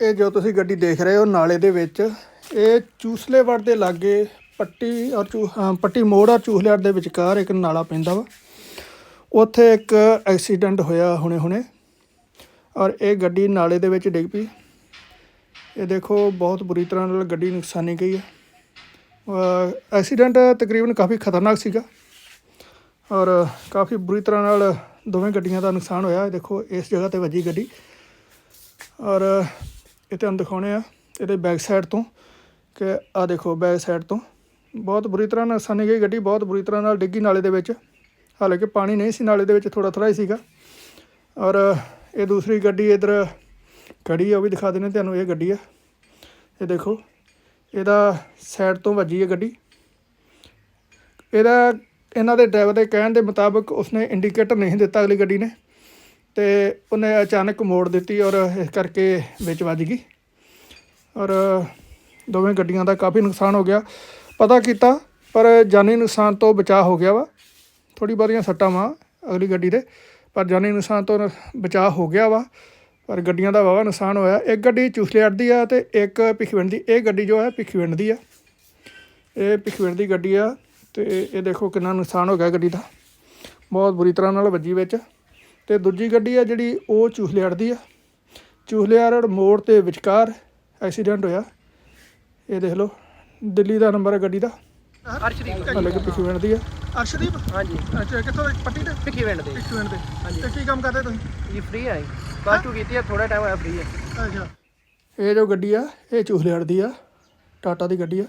ਇਹ ਜੋ ਤੁਸੀਂ ਗੱਡੀ ਦੇਖ ਰਹੇ ਹੋ ਨਾਲੇ ਦੇ ਵਿੱਚ, ਇਹ ਚੂਸਲੇਵੜ ਦੇ ਲਾਗੇ ਪੱਟੀ ਔਰ ਚੂ ਪੱਟੀ ਮੋੜ ਔਰ ਚੂਸਲੇਵੜ ਦੇ ਵਿਚਕਾਰ ਇੱਕ ਨਾਲਾ ਪੈਂਦਾ ਵਾ। ਉੱਥੇ ਇੱਕ ਐਕਸੀਡੈਂਟ ਹੋਇਆ ਹੁਣੇ ਹੁਣੇ ਔਰ ਇਹ ਗੱਡੀ ਨਾਲੇ ਦੇ ਵਿੱਚ ਡਿੱਗ ਪਈ। ਇਹ ਦੇਖੋ ਬਹੁਤ ਬੁਰੀ ਤਰ੍ਹਾਂ ਨਾਲ ਗੱਡੀ ਨੁਕਸਾਨੀ ਗਈ ਹੈ। ਐਕਸੀਡੈਂਟ ਤਕਰੀਬਨ ਕਾਫੀ ਖਤਰਨਾਕ ਸੀਗਾ ਔਰ ਕਾਫੀ ਬੁਰੀ ਤਰ੍ਹਾਂ ਨਾਲ ਦੋਵੇਂ ਗੱਡੀਆਂ ਦਾ ਨੁਕਸਾਨ ਹੋਇਆ। ਇਹ ਦੇਖੋ ਇਸ ਜਗ੍ਹਾ ਤੇ ਵੱਜੀ ਗੱਡੀ ਔਰ ਇਹ ਤੁਹਾਨੂੰ ਦਿਖਾਉਣੇ ਆ ਇਹਦੇ ਬੈਕ ਸਾਈਡ ਤੋਂ ਕਿ ਆ ਦੇਖੋ ਬੈਕ ਸਾਈਡ ਤੋਂ। ਬਹੁਤ ਬੁਰੀ ਤਰ੍ਹਾਂ ਨਾਲ ਨੁਕਸਾਨੀ ਗਈ ਗੱਡੀ, ਬਹੁਤ ਬੁਰੀ ਤਰ੍ਹਾਂ ਨਾਲ ਡਿੱਗੀ ਨਾਲੇ ਦੇ ਵਿੱਚ। ਹਾਲਾਂਕਿ ਪਾਣੀ ਨਹੀਂ ਸੀ, ਨਾਲੇ ਦੇ ਵਿੱਚ ਥੋੜਾ ਥੋੜਾ ਹੀ ਸੀਗਾ। ਔਰ ਇਹ ਦੂਸਰੀ ਗੱਡੀ ਇਧਰ ਖੜੀ ਆ, ਉਹ ਵੀ ਦਿਖਾ ਦਿੰਦੇ ਤੁਹਾਨੂੰ, ਇਹ ਗੱਡੀ ਆ। ਇਹ ਦੇਖੋ, ਇਹਦਾ ਸਾਈਡ ਤੋਂ ਵੱਜੀ ਹੈ ਗੱਡੀ। ਇਹਦਾ, ਇਹਨਾਂ ਦੇ ਡਰਾਈਵਰ ਦੇ ਕਹਿਣ ਦੇ ਮੁਤਾਬਕ ਉਸਨੇ ਇੰਡੀਕੇਟਰ ਨਹੀਂ ਦਿੱਤਾ ਅਗਲੀ ਗੱਡੀ ਨੇ। ਤੇ ਉਹਨੇ ਅਚਾਨਕ ਮੋੜ ਦਿੱਤੀ ਔਰ ਇਸ ਕਰਕੇ ਵਿੱਚ ਵੱਜ ਗਈ। ਔਰ ਦੋਵੇਂ ਗੱਡੀਆਂ ਦਾ ਕਾਫੀ ਨੁਕਸਾਨ ਹੋ ਗਿਆ। ਪਤਾ ਕੀਤਾ, ਪਰ ਜਾਨੀ ਨੁਕਸਾਨ ਤੋਂ ਬਚਾਅ ਹੋ ਗਿਆ ਵਾ। ਥੋੜੀ ਬਹੁਤੀਆਂ ਸੱਟਾਂ ਵਾ ਅਗਲੀ ਗੱਡੀ ਦੇ ਪਰ ਜਾਨੀ ਨੁਕਸਾਨ ਤੋਂ ਬਚਾਅ ਹੋ ਗਿਆ ਵਾ। ਪਰ ਗੱਡੀਆਂ ਦਾ ਵਾਵਾ ਨੁਕਸਾਨ ਹੋਇਆ। ਇੱਕ ਗੱਡੀ ਚੂਸਲੇਟ ਦੀ ਆ ਤੇ ਇੱਕ ਭਿੱਖਵਿੰਡ ਦੀ। ਇਹ ਗੱਡੀ ਜੋ ਹੈ ਭਿੱਖਵਿੰਡ ਦੀ ਆ। ਇਹ ਭਿੱਖਵਿੰਡ ਦੀ ਗੱਡੀ ਆ ਤੇ ਇਹ ਦੇਖੋ ਕਿੰਨਾ ਨੁਕਸਾਨ ਹੋ ਗਿਆ ਗੱਡੀ ਦਾ। ਬਹੁਤ ਬੁਰੀ ਤਰ੍ਹਾਂ ਨਾਲ ਵੱਜੀ ਵਿੱਚ। ਤੇ ਦੂਜੀ ਗੱਡੀ ਆ ਜਿਹੜੀ ਉਹ ਚੂਸਲੇਟ ਦੀ ਆ। ਚੂਸਲੇਟ ਮੋੜ ਤੇ ਵਿਚਕਾਰ ਐਕਸੀਡੈਂਟ ਹੋਇਆ। ਇਹ ਦੇਖ ਲਓ ਦਿੱਲੀ ਦਾ ਨੰਬਰ ਹੈ ਗੱਡੀ ਦਾ। ਅਰਸ਼ਦੀਪ। ਹਾਲੇ ਕਿ ਭਿੱਖਵਿੰਡ ਦੀ ਆ। ਅਰਸ਼ਦੀਪ? ਹਾਂਜੀ। ਅੱਛਾ ਕਿੱਥੋਂ ਪੱਟੀ ਤੇ? ਭਿੱਖੀ ਪਿੰਡ ਦੇ। ਭਿੱਖਵਿੰਡ ਦੇ। ਹਾਂਜੀ। ਤੇ ਕੀ ਕੰਮ ਕਰਦੇ ਤੁਸੀਂ? ਜੀ ਫ੍ਰੀ ਆਈ ਪਲੱਸ ਟੂ ਕੀਤੀ ਹੈ ਥੋੜਾ ਟਾਈਮ ਹੋਇਆ ਫ੍ਰੀ ਹੈ ਅੱਛਾ। ਇਹ ਜੋ ਗੱਡੀ ਆ ਇਹ ਚੂਹਲੇੜ ਦੀ ਆ। ਟਾਟਾ ਦੀ ਗੱਡੀ ਆ।